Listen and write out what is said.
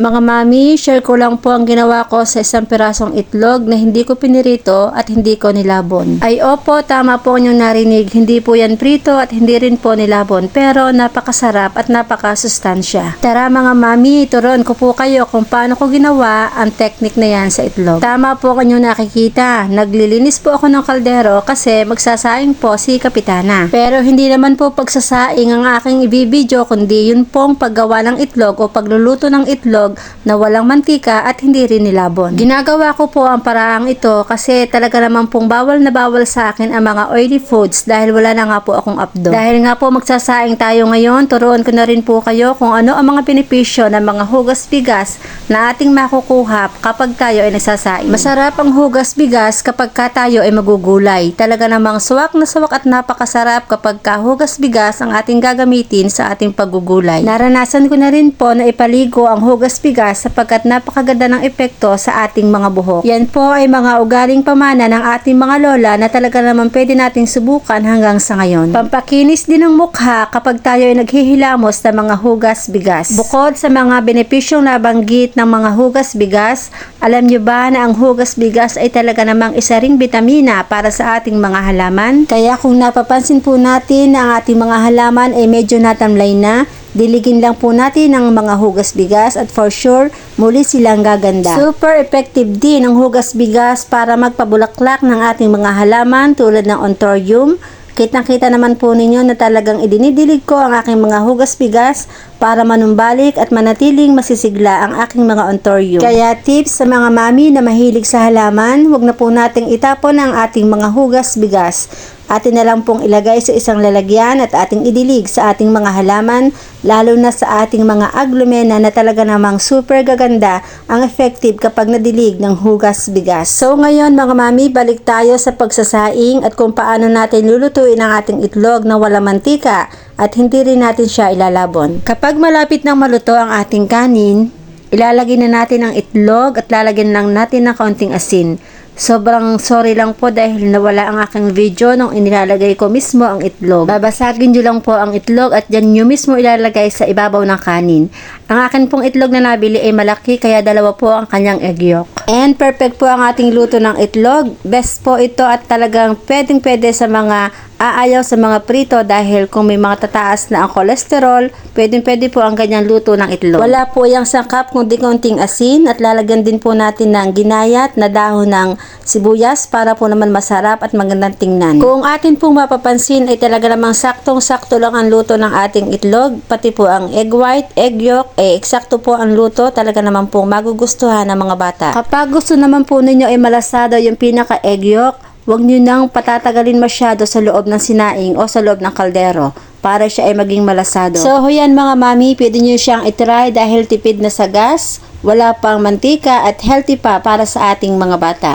Mga mami, share ko lang po ang ginawa ko sa isang pirasong itlog na hindi ko pinirito at hindi ko nilabon. Ay opo, tama po inyong narinig. Hindi po yan prito at hindi rin po nilabon. Pero napakasarap at napakasustansya. Tara mga mami, turuan ko po kayo kung paano ko ginawa ang technique na yan sa itlog. Tama po inyong nakikita. Naglilinis po ako ng kaldero kasi magsasaing po si Kapitana. Pero hindi naman po pagsasaing ang aking ibibidyo kundi yun pong paggawa ng itlog o pagluluto ng itlog na walang mantika at hindi rin nilabon. Ginagawa ko po ang paraang ito kasi talaga naman pong bawal na bawal sa akin ang mga oily foods dahil wala na nga po akong updo. Dahil nga po magsasaing tayo ngayon, turuan ko na rin po kayo kung ano ang mga benepisyo ng mga hugas bigas na ating makukuha kapag tayo ay nagsasaing. Masarap ang hugas bigas kapag ka tayo ay magugulay. Talaga namang suwak na suwak at napakasarap kapag ka hugas bigas ang ating gagamitin sa ating paggugulay. Naranasan ko na rin po na ipaligo ang hugas bigas sapagkat napakaganda ng epekto sa ating mga buhok. Yan po ay mga ugaling pamana ng ating mga lola na talaga naman pwede nating subukan hanggang sa ngayon. Pampakinis din ng mukha kapag tayo ay naghihilamos ng mga hugas bigas. Bukod sa mga benepisyong nabanggit ng mga hugas bigas, alam nyo ba na ang hugas bigas ay talaga namang isa ring bitamina para sa ating mga halaman? Kaya kung napapansin po natin na ang ating mga halaman ay medyo natamlay na, Diligin lang po natin ang mga hugas bigas at for sure, muli silang gaganda. Super effective din ang hugas bigas para magpabulaklak ng ating mga halaman tulad ng ontorium. Kitang-kita naman po ninyo na talagang idinidilig ko ang aking mga hugas bigas para manumbalik at manatiling masisigla ang aking mga ontorium. Kaya tips sa mga mami na mahilig sa halaman, huwag na po nating itapon ang ating mga hugas bigas. Atin na lang pong ilagay sa isang lalagyan at ating idilig sa ating mga halaman, lalo na sa ating mga aglumena na talaga namang super gaganda ang effective kapag nadilig ng hugas bigas. So ngayon mga mami, balik tayo sa pagsasaing at kung paano natin lulutuin ang ating itlog na wala mantika at hindi rin natin siya ilalabon. Kapag malapit nang maluto ang ating kanin, ilalagay na natin ang itlog at lalagyan lang natin ng kaunting asin. Sobrang sorry lang po dahil nawala ang aking video nung inilalagay ko mismo ang itlog. Babasagin nyo lang po ang itlog at dyan nyo mismo ilalagay sa ibabaw ng kanin. Ang akin pong itlog na nabili ay malaki kaya dalawa po ang kanyang egg yolk. And perfect po ang ating luto ng itlog. Best po ito at talagang pwedeng pwede sa mga aayaw sa mga prito dahil kung may mga tataas na ang kolesterol, pwedeng pwede po ang ganyang luto ng itlog. Wala po yung sangkap kundi konting asin at lalagyan din po natin ng ginayat na dahon ng sibuyas para po naman masarap at magandang tingnan. Kung atin pong mapapansin ay talaga namang saktong-sakto lang ang luto ng ating itlog, pati po ang egg white, egg yolk, eh eksakto po ang luto, talaga naman pong magugustuhan ng mga bata. Kapag gusto naman po ninyo ay malasado yung pinaka egg yolk, Huwag nyo nang patatagalin masyado sa loob ng sinaing o sa loob ng kaldero para siya ay maging malasado. So, yan mga mami, pwede nyo siyang itry dahil tipid na sa gas, wala pang mantika at healthy pa para sa ating mga bata.